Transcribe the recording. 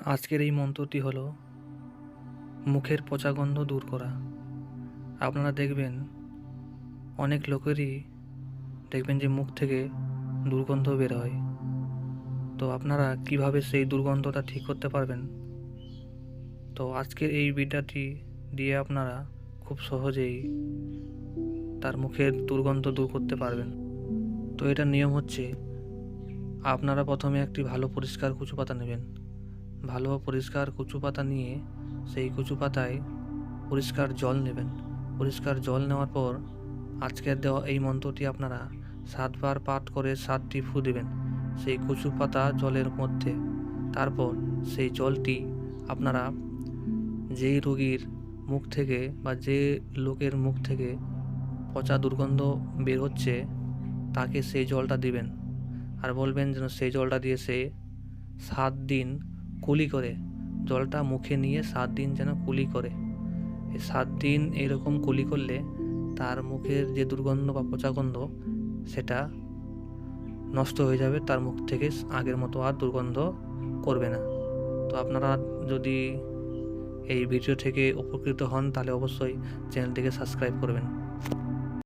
আজকের এই মন্ত্রটি হলো, মুখের পচা গন্ধ দূর করা। আপনারা দেখবেন, অনেক লোকেরই দেখবেন যে মুখ থেকে দুর্গন্ধ বের হয়। তো আপনারা কীভাবে সেই দুর্গন্ধটা ঠিক করতে পারবেন? তো আজকের এই বিদ্যাটি দিয়ে আপনারা খুব সহজেই তার মুখের দুর্গন্ধ দূর করতে পারবেন। তো এটার নিয়ম হচ্ছে, আপনারা প্রথমে একটি ভালো পরিষ্কার কুচু পাতা নেবেন। ভালো পরিষ্কার কচু পাতা নিয়ে সেই কচু পাতায় পরিষ্কার জল নেবেন। পরিষ্কার জল নেওয়ার পর আজকের দেওয়া এই মন্ত্রটি আপনারা সাতবার পাঠ করে সাতটি ফু দেবেন। সেই কচু পাতা জলের মধ্যে। তারপর সেই জলটি আপনারা যেই রোগীর মুখ থেকে বা যে লোকের মুখ থেকে পচা দুর্গন্ধ বের হচ্ছে, তাকে সেই জলটা দিবেন। আর বলবেন যেন সেই জলটা দিয়ে সে সাত দিন কুলি করে। জলটা মুখে নিয়ে সাত দিন যেন কুলি করে। সাত দিন এরকম কুলি করলে তার মুখের যে দুর্গন্ধ বা পচা গন্ধ, সেটা নষ্ট হয়ে যাবে, তার মুখ থেকে আগের মতো আর দুর্গন্ধ করবে না। তো আপনারা যদি এই ভিডিও থেকে উপকৃত হন, তাহলে অবশ্যই চ্যানেলটিকে সাবস্ক্রাইব করবেন।